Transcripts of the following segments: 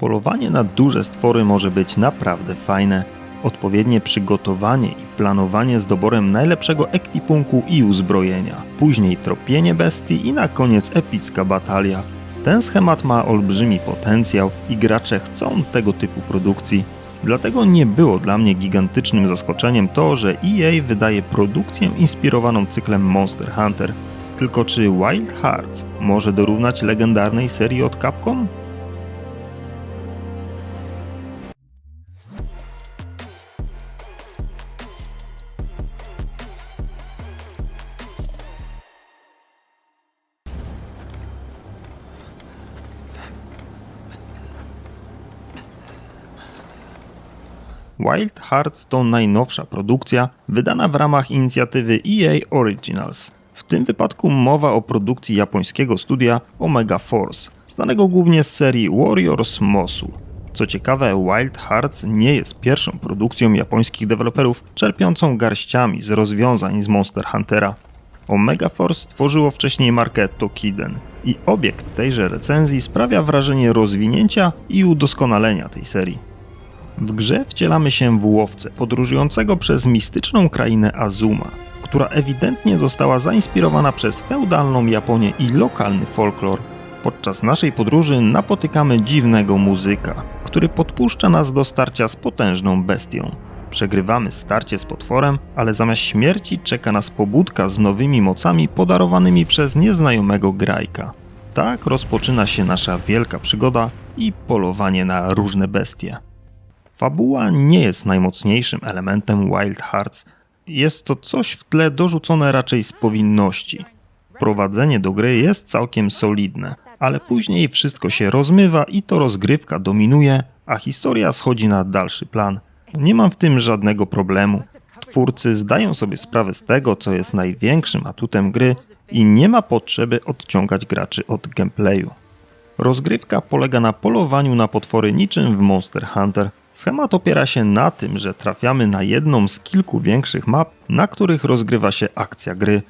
Polowanie na duże stwory może być naprawdę fajne. Odpowiednie przygotowanie i planowanie z doborem najlepszego ekwipunku i uzbrojenia. Później tropienie bestii i na koniec epicka batalia. Ten schemat ma olbrzymi potencjał i gracze chcą tego typu produkcji. Dlatego nie było dla mnie gigantycznym zaskoczeniem to, że EA wydaje produkcję inspirowaną cyklem Monster Hunter. Tylko czy Wild Hearts może dorównać legendarnej serii od Capcom? Wild Hearts to najnowsza produkcja wydana w ramach inicjatywy EA Originals. W tym wypadku mowa o produkcji japońskiego studia Omega Force, znanego głównie z serii Warriors Mosu. Co ciekawe, Wild Hearts nie jest pierwszą produkcją japońskich deweloperów czerpiącą garściami z rozwiązań z Monster Huntera. Omega Force tworzyło wcześniej markę Tokiden i obiekt tejże recenzji sprawia wrażenie rozwinięcia i udoskonalenia tej serii. W grze wcielamy się w łowcę podróżującego przez mistyczną krainę Azuma, która ewidentnie została zainspirowana przez feudalną Japonię i lokalny folklor. Podczas naszej podróży napotykamy dziwnego muzyka, który podpuszcza nas do starcia z potężną bestią. Przegrywamy starcie z potworem, ale zamiast śmierci czeka nas pobudka z nowymi mocami podarowanymi przez nieznajomego grajka. Tak rozpoczyna się nasza wielka przygoda i polowanie na różne bestie. Fabuła nie jest najmocniejszym elementem Wild Hearts. Jest to coś w tle dorzucone raczej z powinności. Prowadzenie do gry jest całkiem solidne, ale później wszystko się rozmywa i to rozgrywka dominuje, a historia schodzi na dalszy plan. Nie mam w tym żadnego problemu. Twórcy zdają sobie sprawę z tego, co jest największym atutem gry i nie ma potrzeby odciągać graczy od gameplayu. Rozgrywka polega na polowaniu na potwory niczym w Monster Hunter. Schemat opiera się na tym, że trafiamy na jedną z kilku większych map, na których rozgrywa się akcja gry.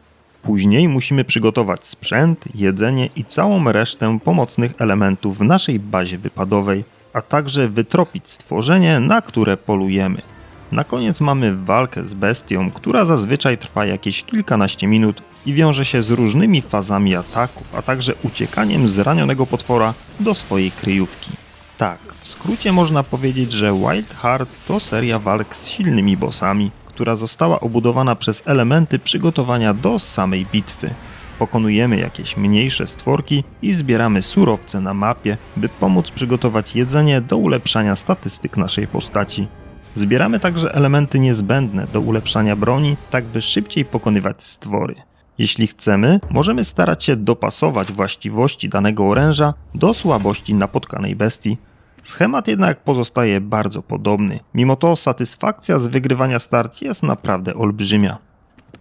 Później musimy przygotować sprzęt, jedzenie i całą resztę pomocnych elementów w naszej bazie wypadowej, a także wytropić stworzenie, na które polujemy. Na koniec mamy walkę z bestią, która zazwyczaj trwa jakieś kilkanaście minut i wiąże się z różnymi fazami ataków, a także uciekaniem zranionego potwora do swojej kryjówki. Tak, w skrócie można powiedzieć, że Wild Hearts to seria walk z silnymi bossami, która została obudowana przez elementy przygotowania do samej bitwy. Pokonujemy jakieś mniejsze stworki i zbieramy surowce na mapie, by pomóc przygotować jedzenie do ulepszania statystyk naszej postaci. Zbieramy także elementy niezbędne do ulepszania broni, tak by szybciej pokonywać stwory. Jeśli chcemy, możemy starać się dopasować właściwości danego oręża do słabości napotkanej bestii. Schemat jednak pozostaje bardzo podobny, mimo to satysfakcja z wygrywania start jest naprawdę olbrzymia.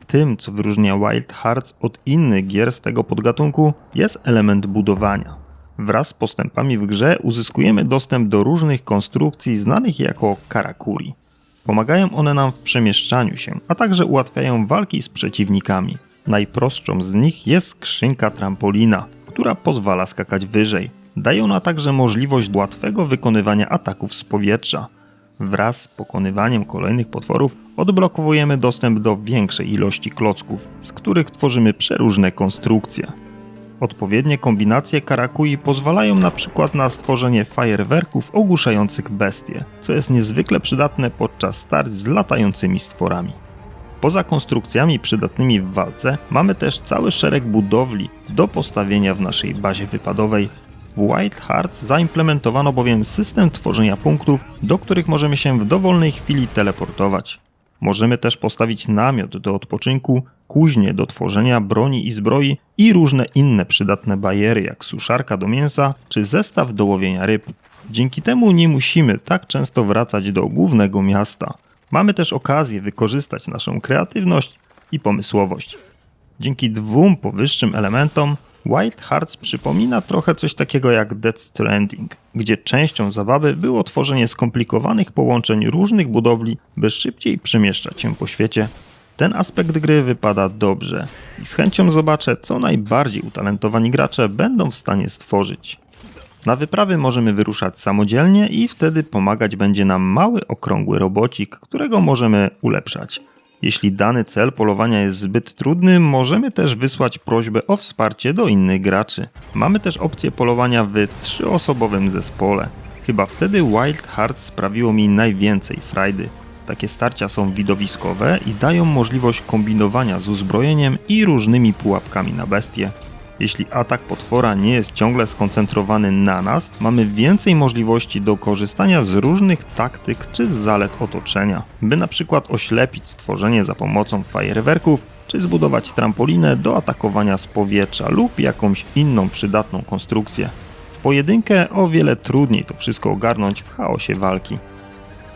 Tym, co wyróżnia Wild Hearts od innych gier z tego podgatunku, jest element budowania. Wraz z postępami w grze uzyskujemy dostęp do różnych konstrukcji znanych jako karakuri. Pomagają one nam w przemieszczaniu się, a także ułatwiają walki z przeciwnikami. Najprostszą z nich jest skrzynka trampolina, która pozwala skakać wyżej. Daje ona także możliwość łatwego wykonywania ataków z powietrza. Wraz z pokonywaniem kolejnych potworów odblokowujemy dostęp do większej ilości klocków, z których tworzymy przeróżne konstrukcje. Odpowiednie kombinacje karakui pozwalają na przykład na stworzenie fajerwerków ogłuszających bestie, co jest niezwykle przydatne podczas starć z latającymi stworami. Poza konstrukcjami przydatnymi w walce, mamy też cały szereg budowli do postawienia w naszej bazie wypadowej. W Wild Hearts zaimplementowano bowiem system tworzenia punktów, do których możemy się w dowolnej chwili teleportować. Możemy też postawić namiot do odpoczynku, kuźnie do tworzenia broni i zbroi i różne inne przydatne bariery, jak suszarka do mięsa czy zestaw do łowienia ryb. Dzięki temu nie musimy tak często wracać do głównego miasta. Mamy też okazję wykorzystać naszą kreatywność i pomysłowość. Dzięki dwóm powyższym elementom Wild Hearts przypomina trochę coś takiego jak Death Stranding, gdzie częścią zabawy było tworzenie skomplikowanych połączeń różnych budowli, by szybciej przemieszczać się po świecie. Ten aspekt gry wypada dobrze i z chęcią zobaczę, co najbardziej utalentowani gracze będą w stanie stworzyć. Na wyprawy możemy wyruszać samodzielnie i wtedy pomagać będzie nam mały, okrągły robocik, którego możemy ulepszać. Jeśli dany cel polowania jest zbyt trudny, możemy też wysłać prośbę o wsparcie do innych graczy. Mamy też opcję polowania w trzyosobowym zespole. Chyba wtedy Wild Hearts sprawiło mi najwięcej frajdy. Takie starcia są widowiskowe i dają możliwość kombinowania z uzbrojeniem i różnymi pułapkami na bestie. Jeśli atak potwora nie jest ciągle skoncentrowany na nas, mamy więcej możliwości do korzystania z różnych taktyk czy zalet otoczenia, by na przykład oślepić stworzenie za pomocą fajerwerków, czy zbudować trampolinę do atakowania z powietrza lub jakąś inną przydatną konstrukcję. W pojedynkę o wiele trudniej to wszystko ogarnąć w chaosie walki.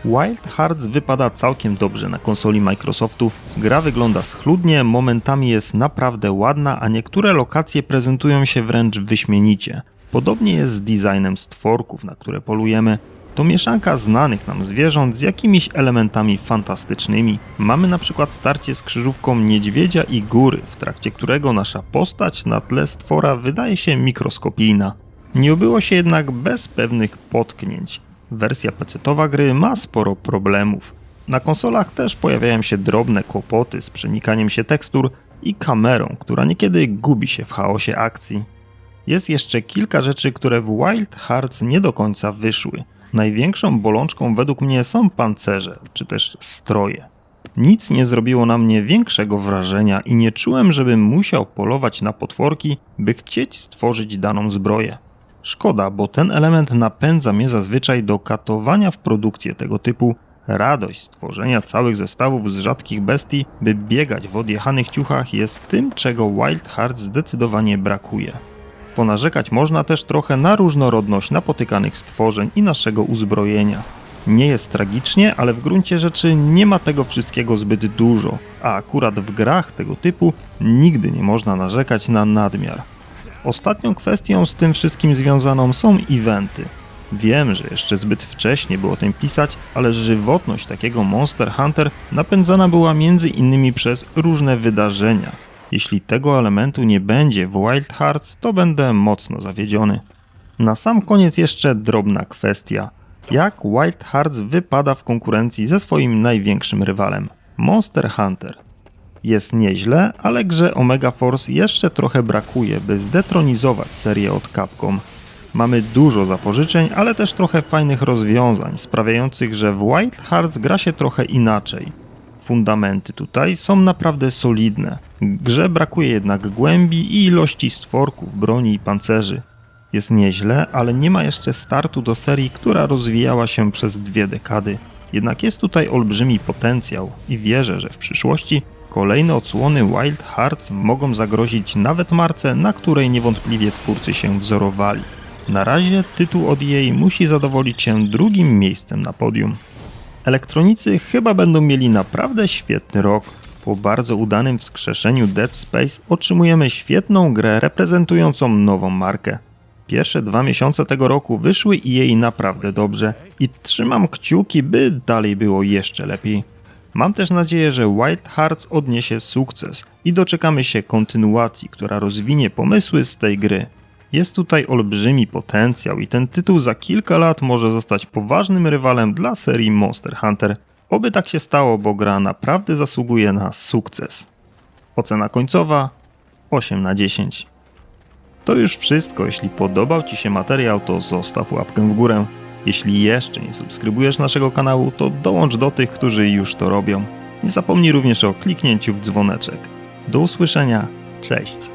Wild Hearts wypada całkiem dobrze na konsoli Microsoftu. Gra wygląda schludnie, momentami jest naprawdę ładna, a niektóre lokacje prezentują się wręcz wyśmienicie. Podobnie jest z designem stworków, na które polujemy. To mieszanka znanych nam zwierząt z jakimiś elementami fantastycznymi. Mamy na przykład starcie z krzyżówką niedźwiedzia i góry, w trakcie którego nasza postać na tle stwora wydaje się mikroskopijna. Nie obyło się jednak bez pewnych potknięć. Wersja PC-towa gry ma sporo problemów. Na konsolach też pojawiają się drobne kłopoty z przenikaniem się tekstur i kamerą, która niekiedy gubi się w chaosie akcji. Jest jeszcze kilka rzeczy, które w Wild Hearts nie do końca wyszły. Największą bolączką według mnie są pancerze, czy też stroje. Nic nie zrobiło na mnie większego wrażenia i nie czułem, żebym musiał polować na potworki, by chcieć stworzyć daną zbroję. Szkoda, bo ten element napędza mnie zazwyczaj do katowania w produkcję tego typu. Radość stworzenia całych zestawów z rzadkich bestii, by biegać w odjechanych ciuchach, jest tym, czego Wild Hearts zdecydowanie brakuje. Ponarzekać można też trochę na różnorodność napotykanych stworzeń i naszego uzbrojenia. Nie jest tragicznie, ale w gruncie rzeczy nie ma tego wszystkiego zbyt dużo, a akurat w grach tego typu nigdy nie można narzekać na nadmiar. Ostatnią kwestią z tym wszystkim związaną są eventy. Wiem, że jeszcze zbyt wcześnie było o tym pisać, ale żywotność takiego Monster Hunter napędzana była między innymi przez różne wydarzenia. Jeśli tego elementu nie będzie w Wild Hearts, to będę mocno zawiedziony. Na sam koniec jeszcze drobna kwestia. Jak Wild Hearts wypada w konkurencji ze swoim największym rywalem Monster Hunter? Jest nieźle, ale grze Omega Force jeszcze trochę brakuje, by zdetronizować serię od Capcom. Mamy dużo zapożyczeń, ale też trochę fajnych rozwiązań, sprawiających, że w Wild Hearts gra się trochę inaczej. Fundamenty tutaj są naprawdę solidne. Grze brakuje jednak głębi i ilości stworków, broni i pancerzy. Jest nieźle, ale nie ma jeszcze startu do serii, która rozwijała się przez dwie dekady. Jednak jest tutaj olbrzymi potencjał i wierzę, że w przyszłości Kolejne odsłony Wild Hearts mogą zagrozić nawet marce, na której niewątpliwie twórcy się wzorowali. Na razie tytuł od jej musi zadowolić się drugim miejscem na podium. Elektronicy chyba będą mieli naprawdę świetny rok. Po bardzo udanym wskrzeszeniu Dead Space otrzymujemy świetną grę reprezentującą nową markę. Pierwsze dwa miesiące tego roku wyszły jej naprawdę dobrze i trzymam kciuki, by dalej było jeszcze lepiej. Mam też nadzieję, że Wild Hearts odniesie sukces i doczekamy się kontynuacji, która rozwinie pomysły z tej gry. Jest tutaj olbrzymi potencjał i ten tytuł za kilka lat może zostać poważnym rywalem dla serii Monster Hunter. Oby tak się stało, bo gra naprawdę zasługuje na sukces. Ocena końcowa 8 na 10. To już wszystko. Jeśli podobał Ci się materiał, to zostaw łapkę w górę. Jeśli jeszcze nie subskrybujesz naszego kanału, to dołącz do tych, którzy już to robią. Nie zapomnij również o kliknięciu w dzwoneczek. Do usłyszenia, cześć!